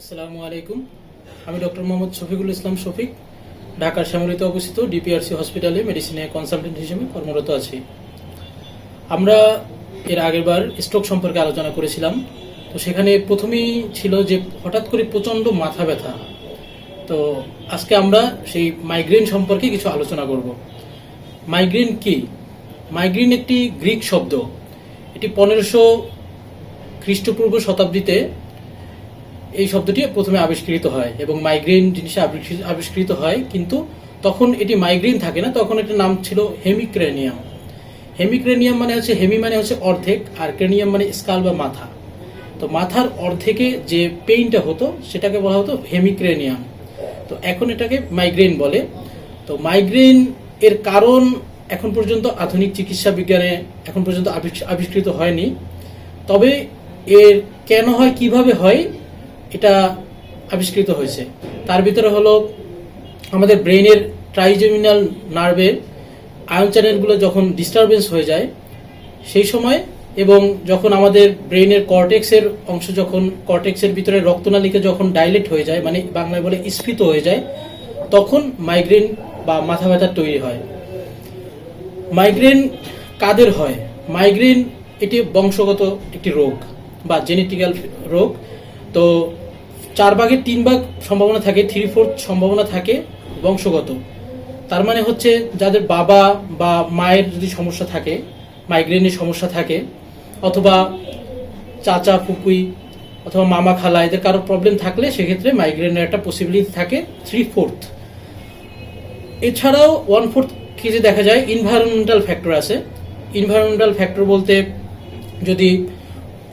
আসসালামু আলাইকুম। আমি ডক্টর মোহাম্মদ শফিকুল ইসলাম শফিক, ঢাকার শ্যামলীতে অবস্থিত ডিপিআরসি হসপিটালে মেডিসিনে কনসালটেন্ট হিসেবে কর্মরত আছি। আমরা এর আগেরবার স্ট্রোক সম্পর্কে আলোচনা করেছিলাম। তো সেখানে প্রথমেই ছিল যে হঠাৎ করে প্রচণ্ড মাথা ব্যথা। তো আজকে আমরা সেই মাইগ্রেন সম্পর্কে কিছু আলোচনা করব। মাইগ্রেন কি? মাইগ্রেন একটি গ্রিক শব্দ। এটি পনেরোশো খ্রিস্টপূর্ব শতাব্দীতে এই শব্দটি প্রথমে আবিষ্কৃত হয় এবং মাইগ্রেন জিনিসে আবিষ্কৃ- আবিষ্কৃত হয়, কিন্তু তখন এটি মাইগ্রেন থাকে না, তখন এটার নাম ছিল হেমিক্রেনিয়াম হেমিক্রেনিয়াম মানে হচ্ছে হেমি মানে হচ্ছে অর্ধেক, আর ক্রেনিয়াম মানে স্কাল বা মাথা। তো মাথার অর্ধেকে যে পেইনটা হতো, সেটাকে বলা হতো হেমিক্রেনিয়াম তো এখন এটাকে মাইগ্রেন বলে। তো মাইগ্রেন এর কারণ এখন পর্যন্ত আধুনিক চিকিৎসা বিজ্ঞানে এখন পর্যন্ত আবিষ- আবিষ্কৃত হয়নি। তবে এর কেন হয়, কীভাবে হয় এটা আবিষ্কৃত হয়েছে। তার ভিতরে হলো আমাদের ব্রেনের ট্রাইজেমিনাল নার্ভের আয়ন চ্যানেলগুলো যখন ডিস্টারবেন্স হয়ে যায়, সেই সময় এবং যখন আমাদের ব্রেনের কর্টেক্সের অংশ যখন, কর্টেক্সের ভিতরে রক্তনালীকে যখন ডাইলেট হয়ে যায় মানে বাংলায় বলে স্ফীত হয়ে যায়, তখন মাইগ্রেন বা মাথা ব্যথা তৈরি হয়। মাইগ্রেন কাদের হয়? মাইগ্রেন এটি বংশগত একটি রোগ বা জেনেটিক্যাল রোগ। তো চার ভাগের তিন ভাগ সম্ভাবনা থাকে থ্রি ফোর্থ সম্ভাবনা থাকে বংশগত। তার মানে হচ্ছে যাদের বাবা বা মায়ের যদি সমস্যা থাকে মাইগ্রেনের সমস্যা থাকে, অথবা চাচা ফুকুই অথবা মামা খালা, এদের কারও প্রবলেম থাকলে সেক্ষেত্রে মাইগ্রেনের একটা পসিবিলিটি থাকে থ্রি ফোর্থ এছাড়াও ওয়ান ফোর্থ কেসে দেখা যায় ইনভায়রনমেন্টাল ফ্যাক্টর আছে। ইনভায়রনমেন্টাল ফ্যাক্টর বলতে যদি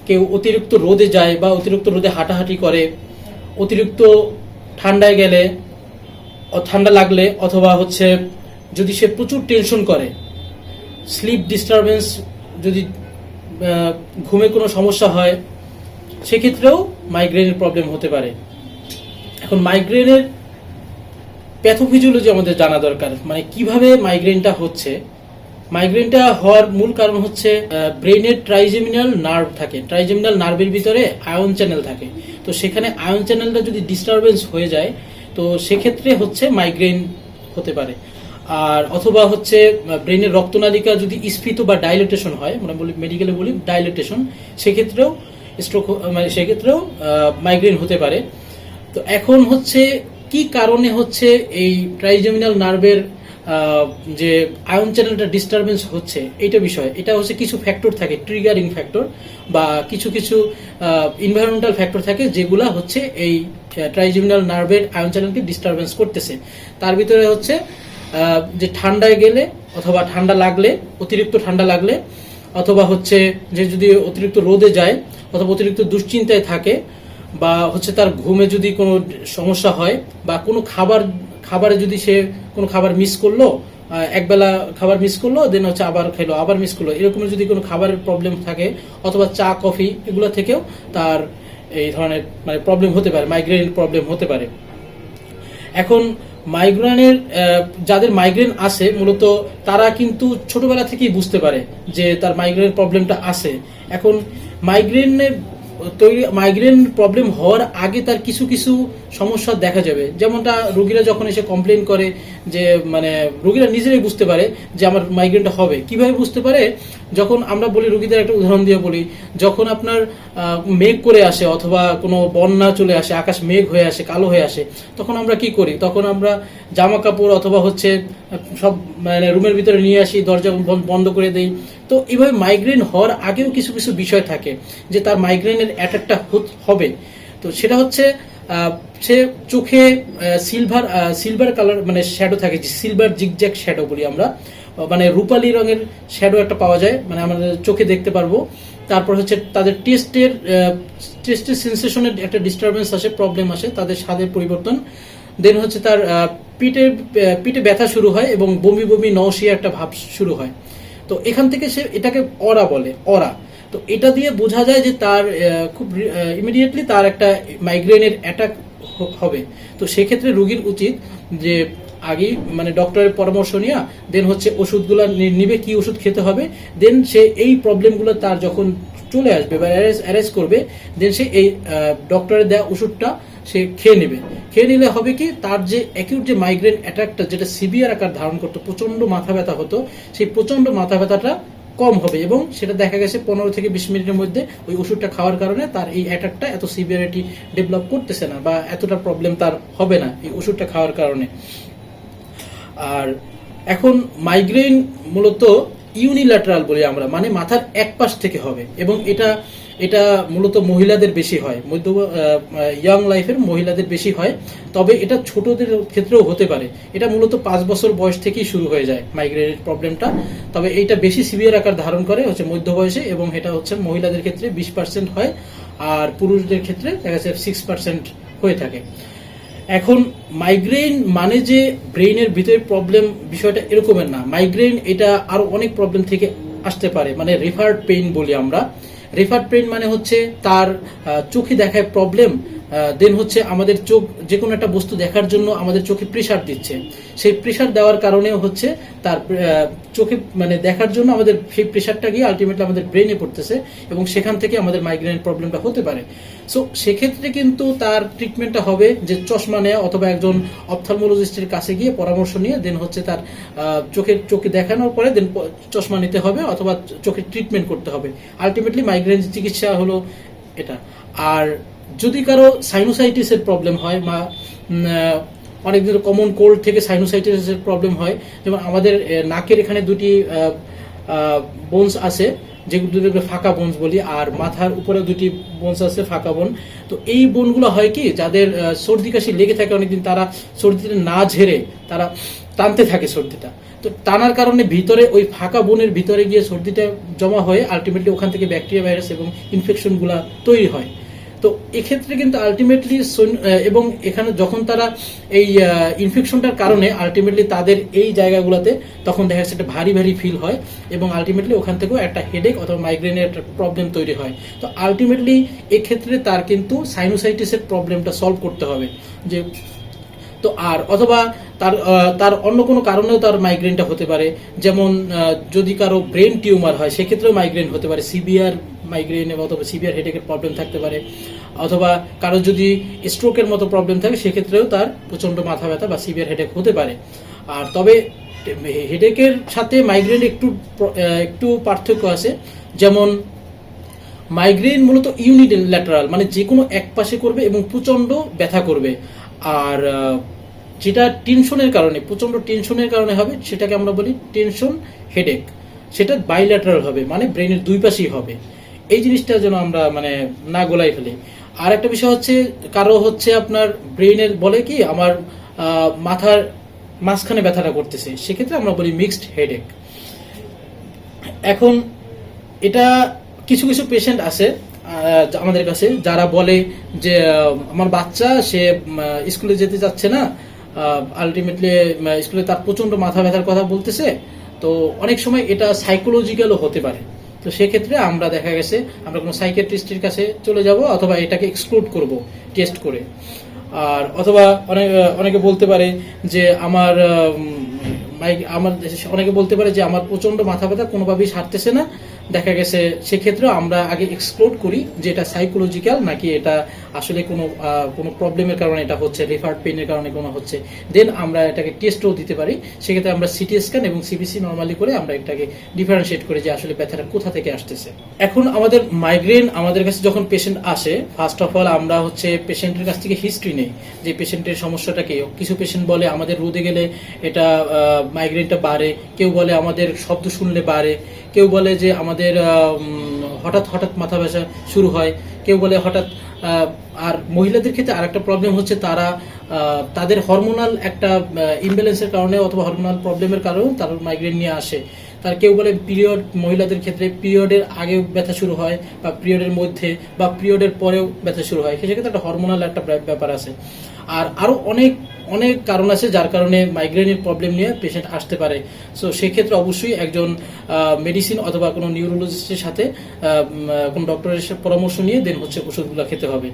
কেউ অতিরিক্ত রোদে যায় বা অতিরিক্ত রোদে হাঁটাহাঁটি করে অতিরিক্ত ঠান্ডায় গেলে ঠান্ডা লাগলে অথবা হচ্ছে যদি সে প্রচুর টেনশন করে স্লিপ ডিস্টারবেন্স যদি ঘুমে কোনো সমস্যা হয়, সেক্ষেত্রেও মাইগ্রেনের প্রবলেম হতে পারে। এখন মাইগ্রেনের প্যাথোফিজিওলজি আমাদের জানা দরকার মানে কীভাবে মাইগ্রেনটা হচ্ছে। মাইগ্রেনটা হওয়ার মূল কারণ হচ্ছে ব্রেনের ট্রাইজেমিনাল নার্ভ থাকে। ট্রাইজেমিনাল নার্ভের ভিতরে আয়ন চ্যানেল থাকে। তো সেখানে আয়ন চ্যানেলটা যদি ডিস্টারবেন্স হয়ে যায়, তো সেক্ষেত্রে হচ্ছে মাইগ্রেন হতে পারে। আর অথবা হচ্ছে ব্রেনের রক্তনালিকা যদি স্ফীত বা ডাইলেটেশন হয় মানে বলি মেডিকেলে বলি ডাইলেটেশন সেক্ষেত্রেও স্ট্রোক মানে সেক্ষেত্রেও মাইগ্রেন হতে পারে। তো এখন হচ্ছে, কি কারণে হচ্ছে এই ট্রাইজেমিনাল নার্ভের যে আয়ন চ্যানেলটা ডিস্টারবেন্স হচ্ছে, এইটা বিষয়। এটা হচ্ছে কিছু ফ্যাক্টর থাকে ট্রিগারিং ফ্যাক্টর বা কিছু কিছু ইনভায়রনমেন্টাল ফ্যাক্টর থাকে যেগুলা হচ্ছে এই ট্রাইজেমিনাল নার্ভের আয়ন চ্যানেলকে ডিস্টারবেন্স করতেছে। তার ভিতরে হচ্ছে যে ঠান্ডায় গেলে অথবা ঠান্ডা লাগলে, অতিরিক্ত ঠান্ডা লাগলে, অথবা হচ্ছে যে যদি অতিরিক্ত রোদে যায় অথবা অতিরিক্ত দুশ্চিন্তায় থাকে বা হচ্ছে তার ঘুমে যদি কোনো সমস্যা হয় বা কোনো খাবার খাবারে যদি সে কোনো খাবার মিস করল একবেলা খাবার মিস করল দেন হচ্ছে আবার খেলো, আবার মিস করল। এরকম যদি কোনো খাবারের প্রবলেম থাকে, অথবা চা কফি এগুলো থেকেও তার এই ধরনের মানে প্রবলেম হতে পারে মাইগ্রেনের প্রবলেম হতে পারে। এখন মাইগ্রেনের যাদের মাইগ্রেন আছে, মূলত তারা কিন্তু ছোটবেলা থেকেই বুঝতে পারে যে তার মাইগ্রেন প্রবলেমটা আছে। এখন মাইগ্রেনের তৈরি মাইগ্রেন প্রবলেম হওয়ার আগে তার কিছু কিছু সমস্যা দেখা যাবে। যেমনটা রুগীরা যখন এসে কমপ্লেন করে যে মানে রুগীরা নিজেরাই বুঝতে পারে যে আমার মাইগ্রেনটা হবে। কীভাবে বুঝতে পারে? যখন আমরা বলি, রুগীদের একটা উদাহরণ দিয়ে বলি, যখন আপনার মেঘ করে আসে অথবা কোনো বন্যা চলে আসে, আকাশ মেঘ হয়ে আসে, কালো হয়ে আসে, তখন আমরা কি করি? তখন আমরা জামা কাপড় অথবা হচ্ছে, সব মানে রুমের ভিতরে নিয়ে আসি, দরজা বন্ধ করে দেই। তো এইভাবে মাইগ্রেন হওয়ার আগেও কিছু কিছু বিষয় থাকে যে তার মাইগ্রেনের অ্যাটাকটা হবে। তো সেটা হচ্ছে সে চোখে সিলভার সিলভার কালার মানে শ্যাডো থাকে সিলভার জিগজ্যাক শ্যাডো বলি আমরা। মানে রূপালি রঙের শ্যাডো একটা পাওয়া যায় মানে আমাদের চোখে দেখতে পারব। তারপর হচ্ছে তাদের টেস্টের টেস্টের সেন্সেশনের একটা ডিস্টারবেন্স আসে প্রবলেম আসে, তাদের স্বাদের পরিবর্তন। দেন হচ্ছে তার পিঠে পিঠে ব্যথা শুরু হয় এবং বমি বমি নওশিয়া একটা ভাব শুরু হয়। তো এখান থেকে সে এটাকে অরা বলে, অরা। তো এটা দিয়ে বোঝা যায় যে তার খুব ইমিডিয়েটলি তার একটা মাইগ্রেনের অ্যাটাক হবে। তো সেক্ষেত্রে রোগীর উচিত যে আগেই মানে ডক্টরের পরামর্শ নেওয়া দেন হচ্ছে ওষুধগুলো নিবে, কি ওষুধ খেতে হবে দেন সে এই প্রবলেমগুলো তার যখন চলে আসবে বা অ্যারেস্ট করবে দেন সে এই ডক্টরের দেওয়া ওষুধটা সে খেয়ে নেবে। খেয়ে নিলে হবে কি, তার যে অ্যাকিউট যে মাইগ্রেন অ্যাটাকটা যেটা সিভিয়ার আকার ধারণ করতো, প্রচণ্ড মাথা ব্যথা হতো, সেই প্রচণ্ড মাথা ব্যথাটা কম হবে এবং সেটা দেখা গেছে পনেরো থেকে বিশ মিনিটের মধ্যে ওই ওষুধটা খাওয়ার কারণে তার এই অ্যাটাকটা এত সিভিয়ারিটি ডেভেলপ করতেছে না বা এতটা প্রবলেম তার হবে না এই ওষুধটা খাওয়ার কারণে। আর এখন মাইগ্রেন মূলত ইউনিল্যাটারাল বলি আমরা মানে মাথার এক পাশ থেকে হবে এবং এটা এটা মূলত মহিলাদের বেশি হয়। মধ্য ইয়াং লাইফের মহিলাদের বেশি হয়। তবে এটা ছোটদের ক্ষেত্রেও হতে পারে। এটা মূলত পাঁচ বছর বয়স থেকেই শুরু হয়ে যায় মাইগ্রেনের প্রবলেমটা তবে এইটা বেশি সিভিয়ার আকার ধারণ করে হচ্ছে মধ্য বয়সে এবং এটা হচ্ছে মহিলাদের ক্ষেত্রে বিশ পার্সেন্ট হয় আর পুরুষদের ক্ষেত্রে দেখা যাচ্ছে সিক্স পার্সেন্ট হয়ে থাকে। এখন মাইগ্রেন মানে যে ব্রেইনের ভিতরে প্রবলেম বিষয়টা এরকমের না। মাইগ্রেন এটা আরও অনেক প্রবলেম থেকে আসতে পারে। মানে রেফার্ড পেইন বলি আমরা। রেফার্ড পেইন মানে হচ্ছে তার চোখে দেখায় প্রবলেম দেন হচ্ছে আমাদের চোখ যে কোনো একটা বস্তু দেখার জন্য আমাদের চোখে প্রেশার দিচ্ছে। সেই প্রেশার দেওয়ার কারণেও হচ্ছে তার চোখে মানে দেখার জন্য আমাদের সেই প্রেশারটা গিয়ে আলটিমেটলি আমাদের ব্রেনে পড়তেছে এবং সেখান থেকে আমাদের মাইগ্রেনের প্রবলেমটা হতে পারে। সো সেক্ষেত্রে কিন্তু তার ট্রিটমেন্টটা হবে যে চশমা নেওয়া অথবা একজন অপথালমোলজিস্টের কাছে গিয়ে পরামর্শ নিয়ে দেন হচ্ছে তার চোখের, চোখে দেখানোর পরে দেন চশমা নিতে হবে অথবা চোখের ট্রিটমেন্ট করতে হবে। আলটিমেটলি মাইগ্রেন চিকিৎসা হলো এটা। আর যদি কারও সাইনোসাইটিসের প্রবলেম হয় বা অনেক ধরনের কমন কোল্ড থেকে সাইনোসাইটিসের প্রবলেম হয়, যেমন আমাদের নাকের এখানে দুটি বোনস আছে যেগুলো ফাঁকা বোনস বলি, আর মাথার উপরে দুটি বোনস আছে, ফাঁকা বোন। তো এই বোনগুলো হয় কি, যাদের সর্দি কাশি লেগে থাকে অনেকদিন, তারা সর্দিটা না ঝেড়ে, তারা টানতে থাকে সর্দিটা। তো টানার কারণে ভিতরে ওই ফাঁকা বোনের ভিতরে গিয়ে সর্দিটা জমা হয়ে আলটিমেটলি ওখান থেকে ব্যাকটেরিয়া ভাইরাস এবং ইনফেকশনগুলো তৈরি হয়। তো এক্ষেত্রে কিন্তু আলটিমেটলি এবং এখানে যখন তারা এই ইনফেকশনটার কারণে আলটিমেটলি তাদের এই জায়গাগুলোতে তখন দেখা যাচ্ছে একটা ভারী ভারী ফিল হয় এবং আলটিমেটলি ওখান থেকেও একটা হেডেক অথবা মাইগ্রেনের একটা প্রবলেম তৈরি হয়। তো আলটিমেটলি এক্ষেত্রে তার কিন্তু সাইনোসাইটিসের প্রবলেমটা সলভ করতে হবে। যে, তো আর, অথবা তার তার অন্য কোনো কারণেও তার মাইগ্রেনটা হতে পারে। যেমন যদি কারও ব্রেন টিউমার হয়, সেক্ষেত্রেও মাইগ্রেন হতে পারে। সিভিয়ার মাইগ্রেন অথবা সিভিয়ার হেডেকের প্রবলেম থাকতে পারে। অথবা কারও যদি স্ট্রোকের মতো প্রবলেম থাকে, সেক্ষেত্রেও তার প্রচণ্ড মাথা ব্যথা বা সিভিয়ার হেডেক হতে পারে। আর তবে হেডেকের সাথে মাইগ্রেন একটু একটু পার্থক্য আছে। যেমন মাইগ্রেন মূলত ইউনিল্যাটারাল মানে যে কোনো এক পাশে করবে এবং প্রচণ্ড ব্যথা করবে। আর যেটা টেনশনের কারণে প্রচণ্ড টেনশনের কারণে হবে, সেটাকে আমরা বলি টেনশন হেডেক সেটা বাইল্যাটারাল হবে মানে ব্রেনের দুই পাশেই হবে। এই জিনিসটা যেন আমরা মানে না গোলাই ফেলি। আর একটা বিষয় হচ্ছে, কারও হচ্ছে আপনার ব্রেনের বলে কি, আমার মাথার মাঝখানে ব্যথাটা করতেছে। সেক্ষেত্রে আমরা বলি মিক্সড হেডেক। এখন এটা কিছু কিছু পেশেন্ট আছে আমাদের কাছে, যারা বলে যে আমার বাচ্চা, সে স্কুলে যেতে যাচ্ছে না আলটিমেটলি স্কুলে তার প্রচণ্ড মাথা ব্যথার কথা বলতেছে। তো অনেক সময় এটা সাইকোলজিক্যালও হতে পারে। তো সেক্ষেত্রে আমরা দেখা গেছে আমরা কোনো সাইকেট্রিস্টের কাছে চলে যাব অথবা এটাকে এক্সক্লুড করব টেস্ট করে। আর অথবা অনেক অনেকে বলতে পারে যে আমার আমার অনেকে বলতে পারে যে আমার প্রচণ্ড মাথা ব্যথা, কোনোভাবেই সারতেছে না। দেখা গেছে সেক্ষেত্রেও আমরা আগে এক্সপ্লোর করি যে এটা সাইকোলজিক্যাল নাকি এটা আসলে কোনো কোনো প্রবলেমের কারণে এটা হচ্ছে রেফার্ড পেনের কারণে কোনো হচ্ছে। দেন আমরা এটাকে টেস্টও দিতে পারি। সেক্ষেত্রে আমরা সিটি স্ক্যান এবং সিবিসি নর্মালি করে আমরা এটাকে ডিফারেন্সিয়েট করি যে আসলে ব্যথাটা কোথা থেকে আসতেছে। এখন আমাদের মাইগ্রেন আমাদের কাছে যখন পেশেন্ট আসে ফার্স্ট অফ অল আমরা হচ্ছে পেশেন্টের কাছ থেকে হিস্ট্রি নেই যে পেশেন্টের সমস্যাটা কি। কিছু পেশেন্ট বলে আমাদের রোদে গেলে এটা মাইগ্রেনটা বাড়ে। কেউ বলে আমাদের শব্দ শুনলে বাড়ে। কেউ বলে যে আমাদের হঠাৎ হঠাৎ মাথা ব্যথা শুরু হয়। কেউ বলে হঠাৎ আর মহিলাদের ক্ষেত্রে আরেকটা প্রবলেম হচ্ছে তারা তাদের হরমোনাল একটা ইমব্যালেন্সের কারণে অথবা হরমোনাল প্রবলেমের কারণেও তারা মাইগ্রেন নিয়ে আসে। তার কেউ বলে পিরিয়ড মহিলাদের ক্ষেত্রে পিরিয়ডের আগে ব্যথা শুরু হয় বা পিরিয়ডের মধ্যে বা পিরিয়ডের পরেও ব্যথা শুরু হয়। সেক্ষেত্রে একটা হরমোনাল একটা ব্যাপার আছে। আর আরও অনেক অনেক কারণ আছে যার কারণে মাইগ্রেনের প্রবলেম নিয়ে পেশেন্ট আসতে পারে। সো সেক্ষেত্রে অবশ্যই একজন মেডিসিন অথবা কোনো নিউরোলজিস্টের সাথে কোনো ডক্টরের পরামর্শ নিয়ে দেন হচ্ছে ওষুধগুলো খেতে হবে।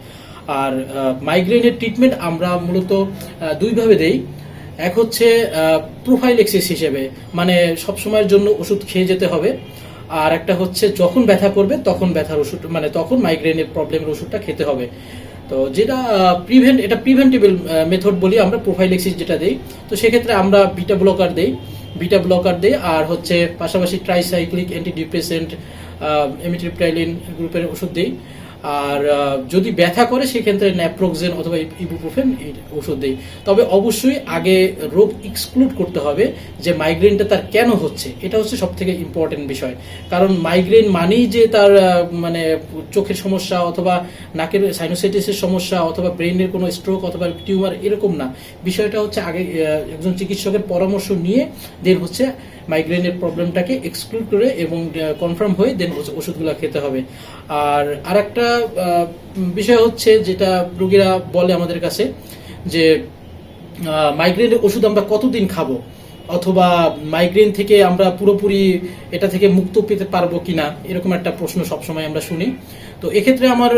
আর মাইগ্রেনের ট্রিটমেন্ট আমরা মূলত দুইভাবে দেই। এক হচ্ছে প্রোফাইলেক্সিস হিসেবে মানে সব সময়ের জন্য ওষুধ খেয়ে যেতে হবে। আর একটা হচ্ছে যখন ব্যথা করবে তখন ব্যথার ওষুধ মানে তখন মাইগ্রেনের প্রবলেমের ওষুধটা খেতে হবে। তো যেটা প্রিভেন্ট এটা প্রিভেন্টেবল মেথড বলি আমরা প্রোফাইলেক্সিস যেটা দেই, তো সেক্ষেত্রে আমরা বিটা ব্লকার দেই বিটা ব্লকার দেই, আর হচ্ছে পাশাপাশি ট্রাইসাইক্লিক অ্যান্টিডিপ্রেসেন্ট এমিট্রিপ্টাইলিন গ্রুপের ওষুধ দেই। আর যদি ব্যথা করে, সেক্ষেত্রে ন্যাপ্রোক্সেন অথবা ইবুপ্রোফেন ওষুধ দেই। তবে অবশ্যই আগে রোগ এক্সক্লুড করতে হবে যে মাইগ্রেনটা তার কেন হচ্ছে। এটা হচ্ছে সব থেকে ইম্পর্টেন্ট বিষয়। কারণ মাইগ্রেন মানেই যে তার মানে চোখের সমস্যা অথবা নাকের সাইনোসাইটিসের সমস্যা অথবা ব্রেনের কোনো স্ট্রোক অথবা টিউমার এরকম না। বিষয়টা হচ্ছে আগে একজন চিকিৎসকের পরামর্শ নিয়ে দেন হচ্ছে মাইগ্রেনের প্রবলেমটাকে এক্সক্লুড করে এবং কনফার্ম হয়ে দেন ওষুধগুলো খেতে হবে। আর আরেকটা আহ, বিষয় হচ্ছে যেটা রোগীরা বলে আমাদের কাছে যে মাইগ্রেনের ওষুধ আমরা কতদিন খাব? অথবা মাইগ্রেন থেকে আমরা পুরোপুরি এটা থেকে মুক্ত পেতে পারব কিনা? এরকম একটা প্রশ্ন সবসময় আমরা শুনি। তো এক্ষেত্রে আমার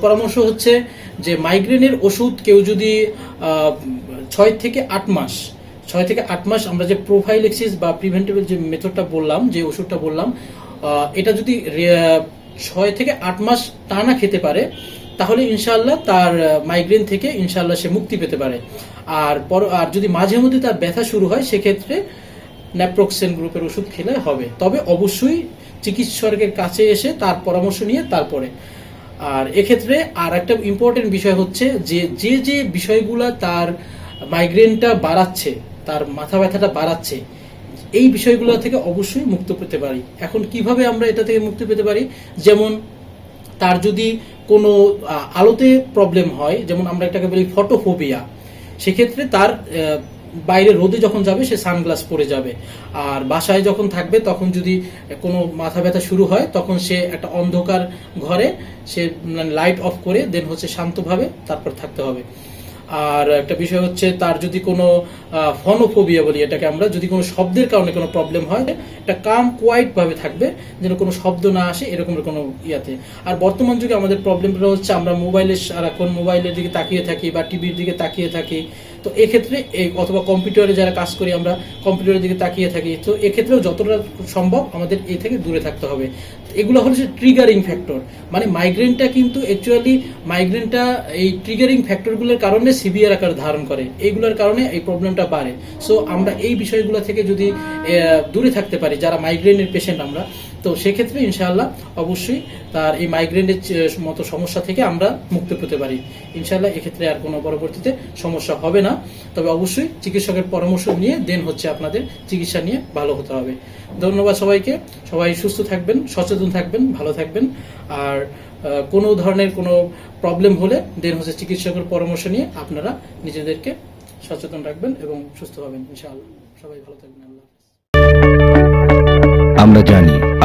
পরামর্শ হচ্ছে যে মাইগ্রেনের ওষুধ কেউ যদি ছয় থেকে আট মাস ছয় থেকে আট মাস আমরা যে প্রোফাইলেক্সিস বা প্রিভেন্টেবল যে মেথডটা বললাম, যে ওষুধটা বললাম এটা যদি ছয় থেকে আট মাস টানা খেতে পারে, তাহলে ইনশাল্লাহ তার মাইগ্রেন থেকে ইনশাল্লাহ সে মুক্তি পেতে পারে। আর পর, আর যদি মাঝে মধ্যে তার ব্যথা শুরু হয়, সেক্ষেত্রে ন্যাপ্রোক্সেন গ্রুপের ওষুধ খেলে হবে। তবে অবশ্যই চিকিৎসকের কাছে এসে তার পরামর্শ নিয়ে তারপরে। আর এক্ষেত্রে আর একটা ইম্পর্টেন্ট বিষয় হচ্ছে যে যে যে বিষয়গুলো তার মাইগ্রেনটা বাড়াচ্ছে তার মাথা ব্যথাটা বাড়াচ্ছে, এই বিষয়গুলো থেকে অবশ্যই মুক্ত পেতে পারি। এখন কীভাবে আমরা এটা থেকে মুক্তি পেতে পারি? যেমন তার যদি কোনো আলোতে প্রবলেম হয়, যেমন আমরা এটাকে বলি ফটোফোবিয়া সেক্ষেত্রে তার বাইরে রোদে যখন যাবে, সে সানগ্লাস পরে যাবে। আর বাসায় যখন থাকবে, তখন যদি কোনো মাথা ব্যথা শুরু হয়, তখন সে একটা অন্ধকার ঘরে সে লাইট অফ করে দেন হচ্ছে শান্তভাবে তারপর থাকতে হবে। আর একটা বিষয় হচ্ছে তার যদি কোনো ফনোফোবিয়া বলি এটাকে আমরা, যদি কোনো শব্দের কারণে কোনো প্রবলেম হয় এটা কাম কোয়াইটভাবে থাকবে, যেন কোনো শব্দ না আসে, এরকমের কোনো ইয়াতে। আর বর্তমান যুগে আমাদের প্রবলেমটা হচ্ছে আমরা মোবাইলের সারাক্ষণ মোবাইলের দিকে তাকিয়ে থাকি বা টিভির দিকে তাকিয়ে থাকি তো এক্ষেত্রে এই অথবা কম্পিউটারে যারা কাজ করি আমরা কম্পিউটারের দিকে তাকিয়ে থাকি, তো এক্ষেত্রেও যতটা সম্ভব আমাদের এ থেকে দূরে থাকতে হবে। এগুলো হচ্ছে ট্রিগারিং ফ্যাক্টর মানে মাইগ্রেনটা কিন্তু অ্যাকচুয়ালি মাইগ্রেনটা এই ট্রিগারিং ফ্যাক্টরগুলোর কারণে সিভিয়ার আকার ধারণ করে এইগুলোর কারণে এই প্রবলেমটা বাড়ে। সো আমরা এই বিষয়গুলো থেকে যদি দূরে থাকতে পারি, যারা মাইগ্রেনের পেশেন্ট আমরা তো সেক্ষেত্রে ইনশাআল্লাহ অবশ্যই তার এই মাইগ্রেনের মতো সমস্যা থেকে আমরা মুক্ত পেতে পারি। ইনশাআল্লাহ এক্ষেত্রে আর কোনো পরবর্তীতে সমস্যা হবে না। তবে অবশ্যই চিকিৎসকের পরামর্শ নিয়ে দেন হচ্ছে আপনাদের চিকিৎসা নিয়ে ভালো হতে হবে। ধন্যবাদ সবাইকে। সবাই সুস্থ থাকবেন, সচেতন থাকবেন, ভালো থাকবেন। আর কোনো ধরনের কোনো প্রবলেম হলে দেন হচ্ছে চিকিৎসকের পরামর্শ নিয়ে আপনারা নিজেদেরকে সচেতন রাখবেন এবং সুস্থ হবেন ইনশাআল্লাহ। সবাই ভালো থাকবেন, আল্লাহ আমরা জানি